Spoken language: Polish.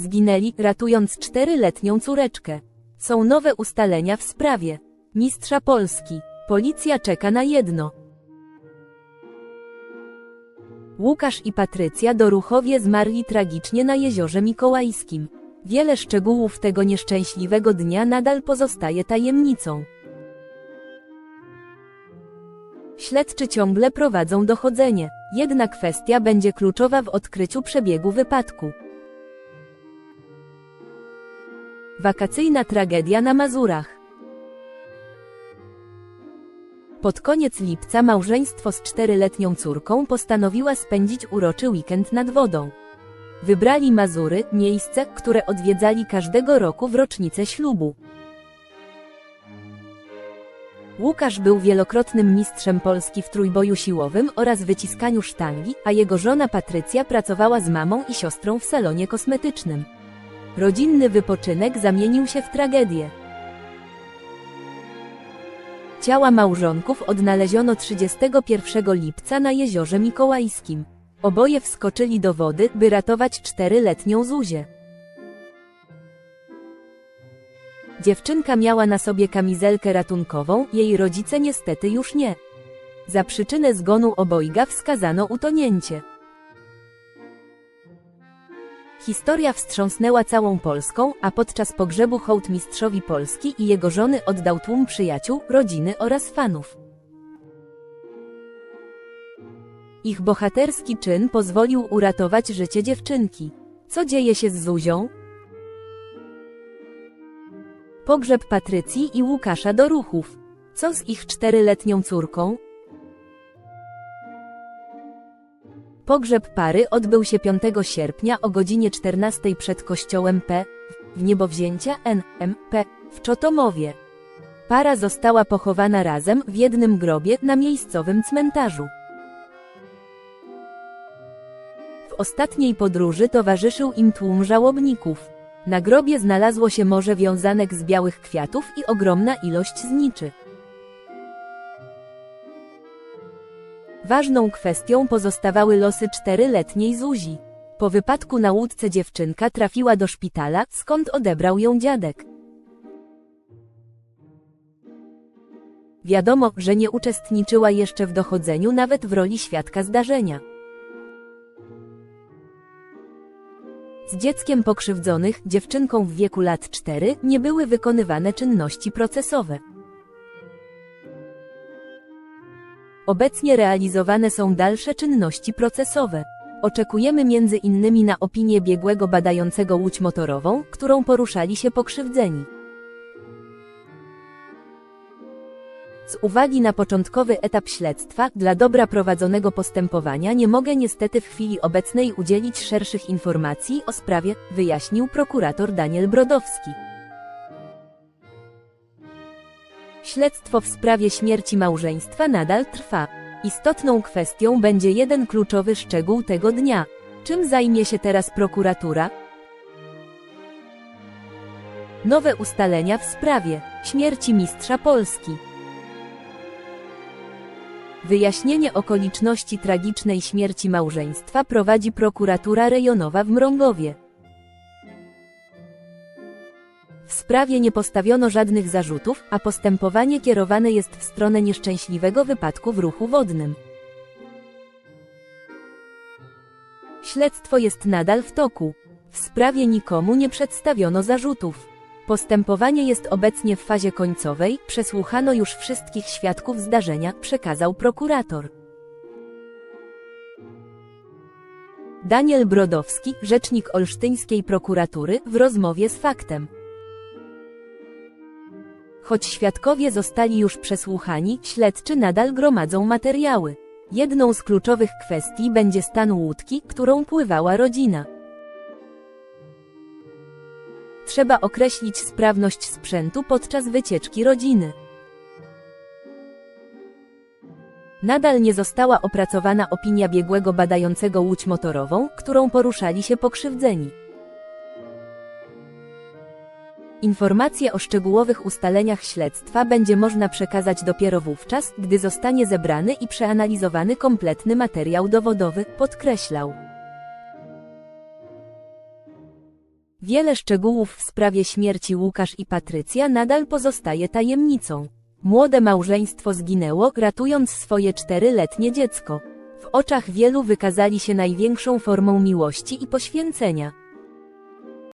Zginęli, ratując czteryletnią córeczkę. Są nowe ustalenia w sprawie. Mistrza Polski. Policja czeka na jedno. Łukasz i Patrycja Doruchowie zmarli tragicznie na jeziorze Mikołajskim. Wiele szczegółów tego nieszczęśliwego dnia nadal pozostaje tajemnicą. Śledczy ciągle prowadzą dochodzenie, jedna kwestia będzie kluczowa w odkryciu przebiegu wypadku. Wakacyjna tragedia na Mazurach. Pod koniec lipca małżeństwo z czteryletnią córką postanowiła spędzić uroczy weekend nad wodą. Wybrali Mazury, miejsce, które odwiedzali każdego roku w rocznicę ślubu. Łukasz był wielokrotnym mistrzem Polski w trójboju siłowym oraz wyciskaniu sztangi, a jego żona Patrycja pracowała z mamą i siostrą w salonie kosmetycznym. Rodzinny wypoczynek zamienił się w tragedię. Ciała małżonków odnaleziono 31 lipca na jeziorze Mikołajskim. Oboje wskoczyli do wody, by ratować czteryletnią Zuzię. Dziewczynka miała na sobie kamizelkę ratunkową, jej rodzice niestety już nie. Za przyczynę zgonu obojga wskazano utonięcie. Historia wstrząsnęła całą Polską, a podczas pogrzebu hołd mistrzowi Polski i jego żony oddał tłum przyjaciół, rodziny oraz fanów. Ich bohaterski czyn pozwolił uratować życie dziewczynki. Co dzieje się z Zuzią? Pogrzeb Patrycji i Łukasza do ruchów. Co z ich czteryletnią córką? Pogrzeb pary odbył się 5 sierpnia o godzinie 14 przed kościołem P. w niebowzięcia N.M.P. w Czotomowie. Para została pochowana razem w jednym grobie na miejscowym cmentarzu. W ostatniej podróży towarzyszył im tłum żałobników. Na grobie znalazło się morze wiązanek z białych kwiatów i ogromna ilość zniczy. Ważną kwestią pozostawały losy czteryletniej Zuzi. Po wypadku na łódce dziewczynka trafiła do szpitala, skąd odebrał ją dziadek. Wiadomo, że nie uczestniczyła jeszcze w dochodzeniu nawet w roli świadka zdarzenia. Z dzieckiem pokrzywdzonych, dziewczynką w wieku lat 4, nie były wykonywane czynności procesowe. Obecnie realizowane są dalsze czynności procesowe. Oczekujemy między innymi na opinię biegłego badającego łódź motorową, którą poruszali się pokrzywdzeni. Z uwagi na początkowy etap śledztwa, dla dobra prowadzonego postępowania nie mogę niestety w chwili obecnej udzielić szerszych informacji o sprawie, wyjaśnił prokurator Daniel Brodowski. Śledztwo w sprawie śmierci małżeństwa nadal trwa. Istotną kwestią będzie jeden kluczowy szczegół tego dnia. Czym zajmie się teraz prokuratura? Nowe ustalenia w sprawie śmierci mistrza Polski. Wyjaśnienie okoliczności tragicznej śmierci małżeństwa prowadzi prokuratura rejonowa w Mrągowie. W sprawie nie postawiono żadnych zarzutów, a postępowanie kierowane jest w stronę nieszczęśliwego wypadku w ruchu wodnym. Śledztwo jest nadal w toku. W sprawie nikomu nie przedstawiono zarzutów. Postępowanie jest obecnie w fazie końcowej, przesłuchano już wszystkich świadków zdarzenia, przekazał prokurator. Daniel Brodowski, rzecznik olsztyńskiej prokuratury, w rozmowie z faktem. Choć świadkowie zostali już przesłuchani, śledczy nadal gromadzą materiały. Jedną z kluczowych kwestii będzie stan łódki, którą pływała rodzina. Trzeba określić sprawność sprzętu podczas wycieczki rodziny. Nadal nie została opracowana opinia biegłego badającego łódź motorową, którą poruszali się pokrzywdzeni. Informacje o szczegółowych ustaleniach śledztwa będzie można przekazać dopiero wówczas, gdy zostanie zebrany i przeanalizowany kompletny materiał dowodowy, podkreślał. Wiele szczegółów w sprawie śmierci Łukasz i Patrycja nadal pozostaje tajemnicą. Młode małżeństwo zginęło, ratując swoje czteryletnie dziecko. W oczach wielu wykazali się największą formą miłości i poświęcenia.